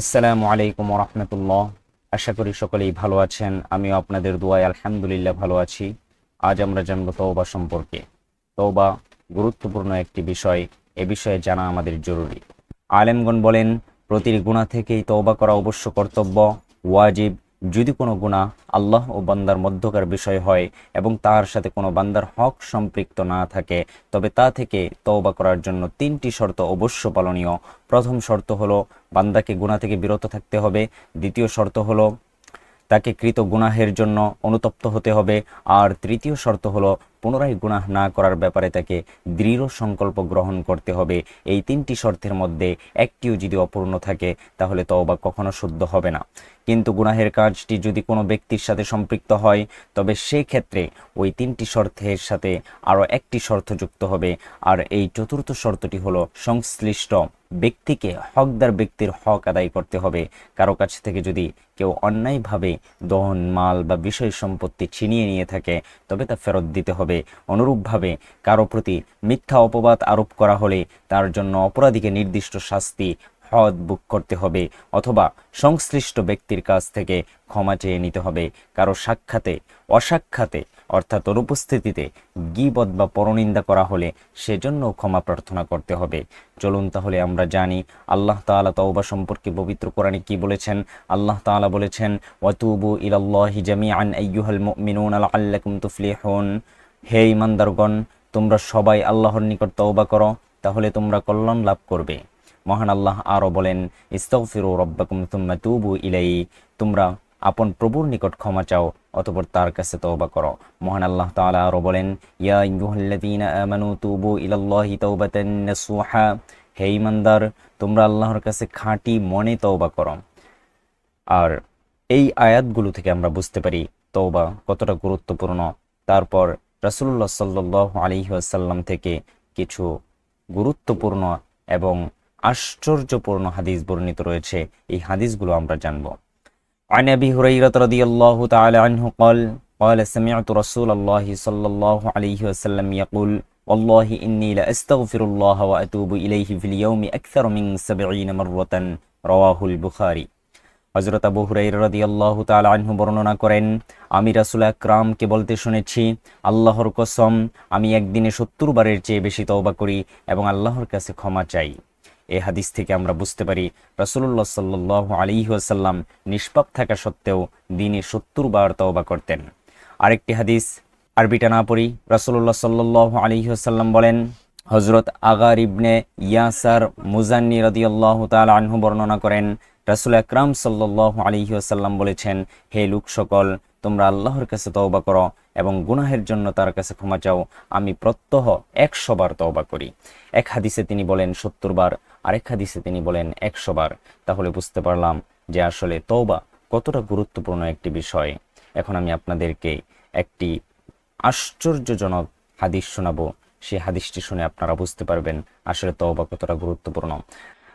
আসসালামু আলাইকুম রহমতুল্লাহ। আশা করি সকলেই ভালো আছেন। আমিও আপনাদের দোয়ায় আলহামদুলিল্লাহ ভালো আছি। আজ আমরা জানব তৌবা সম্পর্কে। তৌবা গুরুত্বপূর্ণ একটি বিষয়, এ বিষয়ে জানা আমাদের জরুরি। আলেমগন বলেন প্রতিটি গুণা থেকেই তৌবা করা অবশ্য কর্তব্য, ওয়াজিব যদি কোনো গুণা আল্লাহ ও বান্দার মধ্যকার বিষয় হয় এবং তার সাথে কোনো বান্দার হক সম্পৃক্ত না থাকে, তবে তা থেকে তওবা করার জন্য তিনটি শর্ত অবশ্য পালনীয়। প্রথম শর্ত হলো, বান্দাকে গুণা থেকে বিরত থাকতে হবে। দ্বিতীয় শর্ত হলো, তাকে কৃত গুনাহের জন্য অনুতপ্ত হতে হবে। আর তৃতীয় শর্ত হলো পুনরায় গুনাহ না করার ব্যাপারে তাকে দৃঢ় সংকল্প গ্রহণ করতে হবে। এই তিনটি শর্তের মধ্যে একটিও যদি অপূর্ণ থাকে, তাহলে তো তওবা কখনো শুদ্ধ হবে না। কিন্তু গুনাহের কাজটি যদি কোনো ব্যক্তির সাথে সম্পৃক্ত হয়, তবে সেই ক্ষেত্রে ওই তিনটি শর্তের সাথে আরও একটি শর্ত যুক্ত হবে। আর এই চতুর্থ শর্তটি হলো সংশ্লিষ্ট ব্যক্তিকে হকদার ব্যক্তির হক আদায় করতে হবে। কারও কাছ থেকে যদি কেউ অন্যায়ভাবে দহন, মাল বা বিষয় সম্পত্তি ছিনিয়ে নিয়ে থাকে, তবে তা ফেরত দিতে হবে। অনুরূপভাবে কারও প্রতি মিথ্যা অপবাদ আরোপ করা হলে তার জন্য অপরাধীকে নির্দিষ্ট শাস্তি, হদ বুক করতে হবে অথবা সংশ্লিষ্ট ব্যক্তির কাছ থেকে ক্ষমা চেয়ে নিতে হবে। কারও সাক্ষাতে, অসাক্ষাতে অর্থাৎ অনুপস্থিতিতে গিবদ বা পরনিন্দা করা হলে সেজন্য ক্ষমা প্রার্থনা করতে হবে। চলুন তাহলে আমরা জানি আল্লাহ তাআলা তওবা সম্পর্কে পবিত্র কোরআনে কি বলেছেন? আল্লাহ তাআলা বলেছেন ওয়াতুবু ইলাল্লাহি জামিআন আইয়ুহাল মুমিনুনা লাআল্লাকুম তুফলিহুন। হে ইমানদারগণ, তোমরা সবাই আল্লাহর নিকট তওবা করো, তাহলে তোমরা কল্যাণ লাভ করবে। মহান আল্লাহ আরও বলেন, ইস্তগফিরু রব্বাকুম তুম্মা তুবু ইলাই তোমরা আপন প্রভুর নিকট ক্ষমা চাও, অতপর তার কাছে তওবা করো। মহান আল্লাহ তাআলা আরও বলেন, ইয়া আইয়ুহাল্লাযীনা আমানু তুবু ইলাল্লাহি তাওবাতান নাসুহা হে ইমানদার, তোমরা আল্লাহর কাছে খাঁটি মনে তওবা করো। আর এই আয়াতগুলো থেকে আমরা বুঝতে পারি, তওবা কতটা গুরুত্বপূর্ণ। তারপর রাসূলুল্লাহ সাল্লাল্লাহু আলাইহি ওয়াসাল্লাম থেকে কিছু গুরুত্বপূর্ণ এবং আশ্চর্যপূর্ণ হাদিস বর্ণিত রয়েছে এই হাদিসগুলো আমরা জানব عن أبي هريرة رضي الله تعالى عنه قال قال سمعت رسول الله صلى الله عليه وسلم يقول والله إني لأستغفر الله وأتوب إليه في اليوم أكثر من سبعين مرة رواه البخاري হজরত আবু হুরাইরা রাদিয়াল্লাহু তাআলা আনহু বর্ণনা করেন, আমি রাসুল আকরামকে বলতে শুনেছি, আল্লাহর কসম, আমি একদিনে সত্তর বারের চেয়ে বেশি তওবা করি এবং আল্লাহর কাছে ক্ষমা চাই। এ হাদিস থেকে আমরা বুঝতে পারি, রাসূলুল্লাহ সাল্লাল্লাহু আলাইহি ওয়াসাল্লাম নিষ্পাপ থাকা সত্ত্বেও দিনে সত্তর বার তওবা করতেন। আরেকটি হাদিস আরবিটা না পড়ি, রাসূলুল্লাহ সাল্লাল্লাহু আলাইহি ওয়াসাল্লাম বলেন হজরত আগার ইবনে ইয়াসার মুজান্নি রাদিয়াল্লাহু তাআলা আনহু বর্ণনা করেন রাসূল আকরাম সাল্লাল্লাহু আলাইহি ওয়াসাল্লাম বলেছেন, হে লোক সকল, তোমরা আল্লাহর কাছে তওবা করো এবং গুনাহের জন্য তার কাছে ক্ষমা চাও। আমি প্রত্যহ একশো বার তওবা করি। এক হাদিসে তিনি বলেন সত্তর বার, আরেক হাদিসে তিনি বলেন একশো বার। তাহলে বুঝতে পারলাম যে আসলে তওবা কতটা গুরুত্বপূর্ণ একটি বিষয়। এখন আমি আপনাদেরকে একটি আশ্চর্যজনক হাদিস শোনাবো। সেই হাদিসটি শুনে আপনারা বুঝতে পারবেন আসলে তওবা কতটা গুরুত্বপূর্ণ।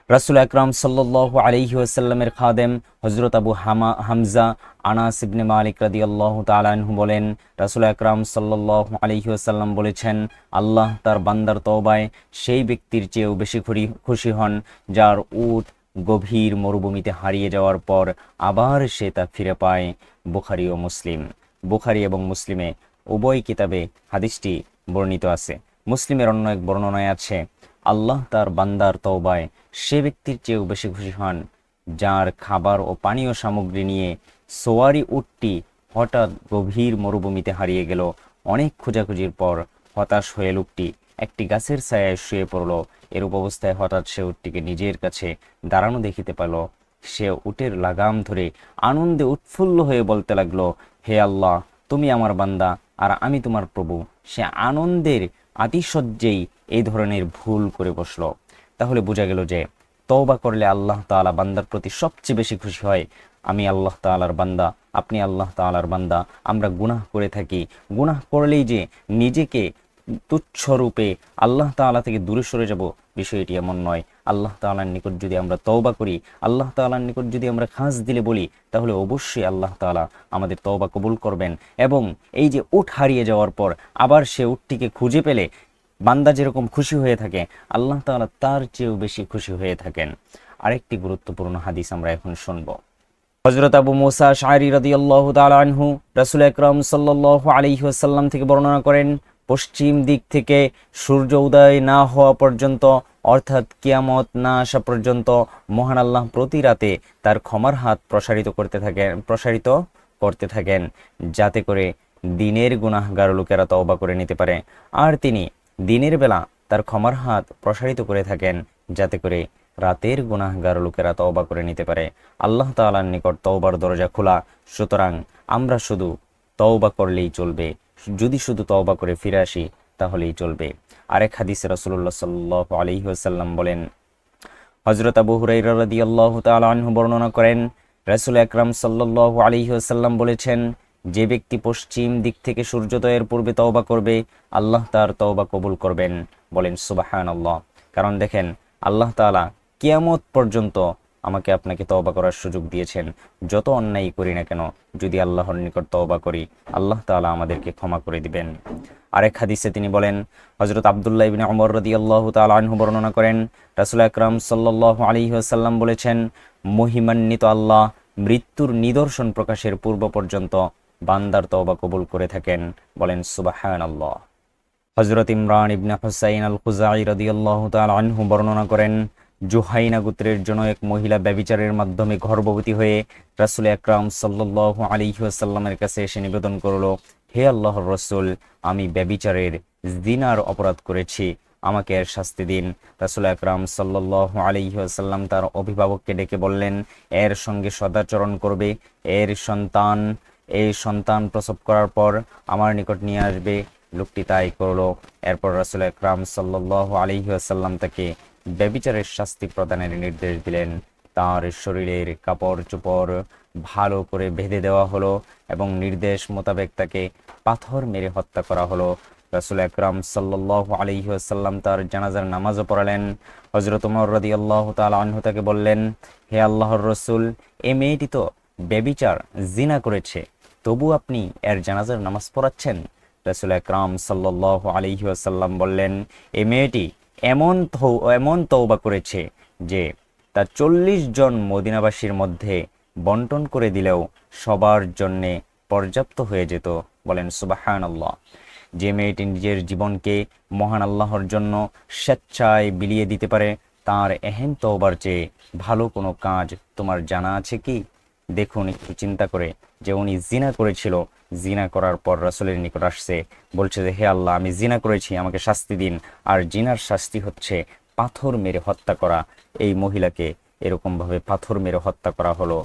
রাসুল আকরাম সাল্লাল্লাহু আলাইহি ওয়াসাল্লামের খাদেম হজরত আবু হামা হামজা আনাস ইবনে মালিক রাদিয়াল্লাহু তাআলা আনহু বলেন, রাসুল আকরাম সাল্লাল্লাহু আলাইহি ওয়াসাল্লাম বলেছেন, আল্লাহ তার বান্দার তওবায় সেই ব্যক্তির চেয়েও বেশি খুশি হন যার উট গভীর মরুভূমিতে হারিয়ে যাওয়ার পর আবার সে তা ফিরে পায়। বুখারি ও মুসলিম। বুখারি এবং মুসলিমে উভয় কিতাবে হাদিসটি বর্ণিত আছে। মুসলিমের অন্য এক বর্ণনায় আছে আল্লাহ তার বান্দার তওবায় সে ব্যক্তির চেয়েও বেশি খুশি হন, যার খাবার ও পানীয় সামগ্রী নিয়ে সোয়ারি উটটি হঠাৎ গভীর মরুভূমিতে হারিয়ে গেল। অনেক খোঁজাখুঁজির পর হতাশ হয়ে লোকটি একটি গাছের ছায়ায় শুয়ে পড়ল। এরূপ অবস্থায় হঠাৎ সে উটটিকে নিজের কাছে দাঁড়ানো দেখিতে পেল সে উটের লাগাম ধরে আনন্দে উৎফুল্ল হয়ে বলতে লাগল, হে আল্লাহ, তুমি আমার বান্দা আর আমি তোমার প্রভু। সে আনন্দের আতিশয্যেই এই ধরনের ভুল করে বসল। তাহলে বোঝা গেল যে তওবা করলে আল্লাহ তাআলা বান্দার প্রতি সবচেয়ে বেশি খুশি হয়। আমি আল্লাহ তাআলার বান্দা, আপনি আল্লাহ তাআলার বান্দা, আমরা গুনাহ করে থাকি। গুনাহ করলেই যে নিজেকে তুচ্ছ রূপে আল্লাহ তাআলা থেকে দূরে সরে যাব, বিষয়টি এমন নয়। আল্লাহ তাআলার নিকট যদি আমরা তওবা করি, আল্লাহ তাআলার নিকট যদি আমরা খাঁজ দিলে বলি, তাহলে অবশ্যই আল্লাহ তাআলা আমাদের তওবা কবুল করবেন। এবং এই যে উট হারিয়ে যাওয়ার পর আবার সে উটটিকে খুঁজে পেলে বান্দা যেরকম খুশি হয়ে থাকে, আল্লাহ তাআলা তার চেয়েও বেশি খুশি হয়ে থাকেন। আরেকটি গুরুত্বপূর্ণ হাদিস আমরা এখন শুনব। হজরত আবু মুসা শাহরি তাআলা আনহু রাসূল আকরাম সাল্লাল্লাহু আলাইহি ওয়াসাল্লাম থেকে বর্ণনা করেন, পশ্চিম দিক থেকে সূর্য উদয় না হওয়া পর্যন্ত, অর্থাৎ কিয়ামত না আসা পর্যন্ত মহান আল্লাহ প্রতি রাতে তার ক্ষমার হাত প্রসারিত করতে থাকেন, প্রসারিত করতে থাকেন, যাতে করে দিনের গুনাহগার লোকেরা তওবা করে নিতে পারে। আর তিনি দিনের বেলা তার ক্ষমার হাত প্রসারিত করে থাকেন, যাতে করে রাতের গুনাহগার লোকেরা তওবা করে নিতে পারে। আল্লাহ তাআলার নিকট তওবার দরজা খোলা। সুতরাং আমরা শুধু তওবা করলেই চলবে। যদি শুধু তওবা করে ফিরে আসি, তাহলেই চলবে। আরেক হাদিসে রাসূলুল্লাহ সাল্লাল্লাহু আলাইহি ওয়াসাল্লাম বলেন, হযরত আবু হুরাইরা আল্লাহ আনহু বর্ণনা করেন, রাসূল আকরাম সাল্লাল্লাহু আলাইহি ওয়াসাল্লাম বলেছেন যে ব্যক্তি পশ্চিম দিক থেকে সূর্যোদয়ের পূর্বে তওবা করবে, আল্লাহ তার তওবা কবুল করবেন, বলেন সুবহানাল্লাহ। কারণ দেখেন, আল্লাহ তাআলা কিয়ামত পর্যন্ত আমাকে আপনাকে তওবা করার সুযোগ দিয়েছেন। যত অন্যায় করি না কেন, যদি আল্লাহর নিকট তওবা করি, আল্লাহ তাআলা আমাদেরকে ক্ষমা করে দিবেন। আরেক হাদিসে তিনি বলেন, হযরত আব্দুল্লাহ ইবনে ওমর রাদিয়াল্লাহু তাআলা আনহু বর্ণনা করেন, রাসূল আকরাম সাল্লাল্লাহু আলাইহি ওয়াসাল্লাম বলেছেন, মহিমান্বিত আল্লাহ মৃত্যুর নিদর্শন প্রকাশের পূর্ব পর্যন্ত বান্দার তওবা কবুল করে থাকেন, বলেন সুবহানাল্লাহ। হজরত ইমরান ইবনে হুসাইন আল খুজাই রাদিয়াল্লাহু তাআলা আনহু বর্ণনা করেন, জুহাইনা গোত্রের জন্য এক মহিলা ব্যভিচারের মাধ্যমে গর্ভবতী হয়ে রাসুল আকরাম সাল্লাল্লাহু আলাইহি ওয়াসাল্লামের কাছে এসে নিবেদন করল, হে আল্লাহর রসুল, আমি ব্যভিচারের জিনার অপরাধ করেছি, আমাকে এর শাস্তি দিন। রাসুল আকরাম সাল্লাল্লাহু আলাইহি ওয়াসাল্লাম তার অভিভাবককে ডেকে বললেন, এর সঙ্গে সদাচরণ করবে, এর সন্তান এই সন্তান প্রসব করার পর আমার নিকট নিয়ে আসবে। লোকটি তাই করল। এরপর রাসুল আকরাম সাল্লাল্লাহু আলাইহি ওয়াসাল্লাম তাকে ব্যভিচারের শাস্তি প্রদানের নির্দেশ দিলেন। তার শরীরের কাপড় চোপড় ভালো করে বেঁধে দেওয়া হলো এবং নির্দেশ মোতাবেক তাকে পাথর মেরে হত্যা করা হলো। রাসুল আকরাম সাল্লাল্লাহু আলাইহি ওয়াসাল্লাম তার জানাজার নামাজও পড়ালেন। হযরত ওমর রাদিয়াল্লাহু তাআলা আনহু তাকে বললেন, হে আল্লাহর রসুল, এ মেয়েটি তো ব্যভিচার জিনা করেছে। তবু আপনি এর জানাজার নামাজ পড়াচ্ছেন? রাসূল আকরাম সাল্লাল্লাহু আলাইহি ওয়াসাল্লাম বললেন, এ মেয়েটি এমন তৌ- এমন তওবা করেছে যে তার চল্লিশ জন মদিনাবাসীর মধ্যে বন্টন করে দিলেও সবার জন্যে পর্যাপ্ত হয়ে যেত। বলেন, সুবাহানাল্লাহ। যে মেয়েটি নিজের জীবনকে মহান আল্লাহর জন্য স্বেচ্ছায় বিলিয়ে দিতে পারে, তার এহেন তওবার চেয়ে ভালো কোনো কাজ তোমার জানা আছে কি? দেখুন, একটু চিন্তা করে যে উনি জিনা করেছিল। জিনা করার পর রাসূলের নিকট আসছে, বলছে যে, হে আল্লাহ, আমি জিনা করেছি, আমাকে শাস্তি দিন। আর জিনার শাস্তি হচ্ছে পাথর মেরে হত্যা করা। এই মহিলাকে এরকমভাবে পাথর মেরে হত্যা করা হলো।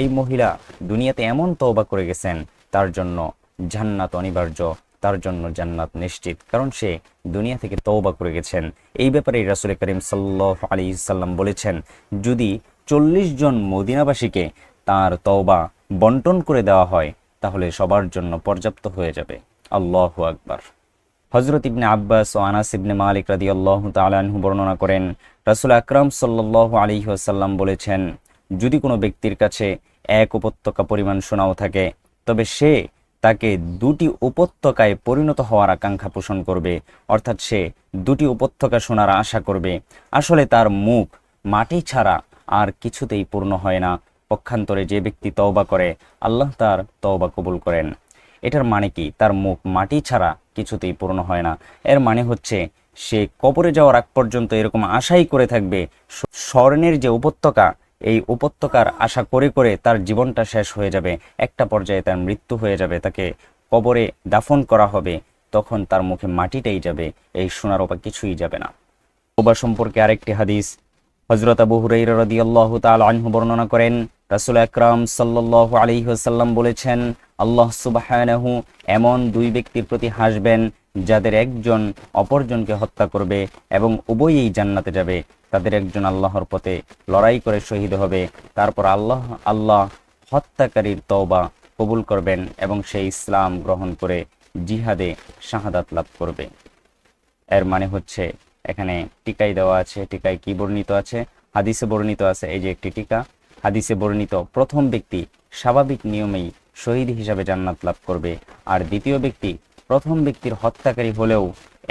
এই মহিলা দুনিয়াতে এমন তওবা করে গেছেন, তার জন্য জান্নাত অনিবার্য, তার জন্য জান্নাত নিশ্চিত। কারণ সে দুনিয়া থেকে তওবা করে গেছেন। এই ব্যাপারে রাসুল করিম সাল্লাল্লাহু আলাইহি সাল্লাম বলেছেন, যদি চল্লিশ জন মদিনাবাসীকে তার তওবা বন্টন করে দেওয়া হয়, তাহলে সবার জন্য পর্যাপ্ত হয়ে যাবে। আল্লাহু আকবার। হজরত ইবনে আব্বাস ও আনাস ইবনে মালিক রাদিয়াল্লাহু তাআলা আনহু বর্ণনা করেন, রাসূল আকরাম সাল্লাল্লাহু আলাইহি ওয়াসাল্লাম বলেছেন, যদি কোনো ব্যক্তির কাছে এক উপত্যকা পরিমাণ সোনাও থাকে, তবে সে তাকে দুটি উপত্যকায় পরিণত হওয়ার আকাঙ্ক্ষা পোষণ করবে, অর্থাৎ সে দুটি উপত্যকা শোনার আশা করবে। আসলে তার মুখ মাটি ছাড়া আর কিছুতেই পূর্ণ হয় না পক্ষান্তরে যে ব্যক্তি তওবা করে, আল্লাহ তার তওবা কবুল করেন। এটার মানে কি? তার মুখ মাটি ছাড়া কিছুতেই পূর্ণ হয় না। এর মানে হচ্ছে, সে কবরে যাওয়ার আগ পর্যন্ত এরকম আশাই করে থাকবে স্বর্ণের যে উপত্যকা, এই উপত্যকার আশা করে করে তার জীবনটা শেষ হয়ে যাবে। একটা পর্যায়ে তার মৃত্যু হয়ে যাবে, তাকে কবরে দাফন করা হবে। তখন তার মুখে মাটিটাই যাবে, এই সোনার ওপর কিছুই যাবে না। তওবা সম্পর্কে আরেকটি হাদিস হযরত আবু হুরাইরা রাদিয়াল্লাহু তাআলা আনহু বর্ণনা করেন, রাসূল আকরাম সাল্লাল্লাহু আলাইহি বলেছেন, আল্লাহ সুবহানাহু এমন দুই ব্যক্তির প্রতি হাসবেন যাদের একজন অপরজনকে হত্যা করবে এবং উভয়েই জান্নাতে যাবে। তাদের একজন আল্লাহর পথে লড়াই করে শহীদ হবে, তারপর আল্লাহ আল্লাহ হত্যাকারীর তওবা কবুল করবেন এবং সে ইসলাম গ্রহণ করে জিহাদে শাহাদাত লাভ করবে। এর মানে হচ্ছে এখানে টিকাই দেওয়া আছে টিকায় কি বর্ণিত আছে? হাদিসে বর্ণিত আছে, এই যে একটি টিকা। হাদিসে বর্ণিত, প্রথম ব্যক্তি স্বাভাবিক নিয়মেই শহীদ হিসাবে জান্নাত লাভ করবে। আর দ্বিতীয় ব্যক্তি, প্রথম ব্যক্তির হত্যাকারী হলেও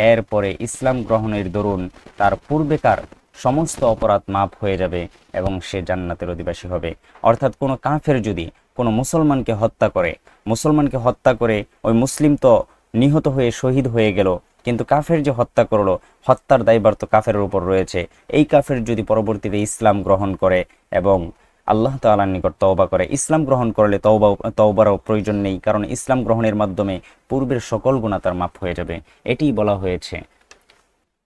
এর পরে ইসলাম গ্রহণের দরুন তার পূর্বেকার সমস্ত অপরাধ মাপ হয়ে যাবে এবং সে জান্নাতের অধিবাসী হবে। অর্থাৎ কোনো কাফের যদি কোনো মুসলমানকে হত্যা করে, মুসলমানকে হত্যা করে ওই মুসলিম তো নিহত হয়ে শহীদ হয়ে গেল কিন্তু কাফের যে হত্যা করল, হত্যার দায়ভার তো কাফের উপর রয়েছে। এই কাফের যদি পরবর্তীতে ইসলাম গ্রহণ করে এবং আল্লাহ তাআলার নিকট তওবা করে, ইসলাম গ্রহণ করলে তওবা, তওবারও প্রয়োজন নেই, কারণ ইসলাম গ্রহণের মাধ্যমে পূর্বের সকল গুণা তার মাফ হয়ে যাবে। এটিই বলা হয়েছে।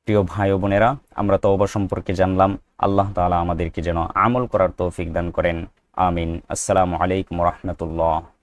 প্রিয় ভাই বোনেরা, আমরা তওবা সম্পর্কে জানলাম, আল্লাহ তাআলা আমাদেরকে যেন আমল করার তৌফিক দান করেন। আমিন। আসসালামু আলাইকুম রহমতুল্লাহ।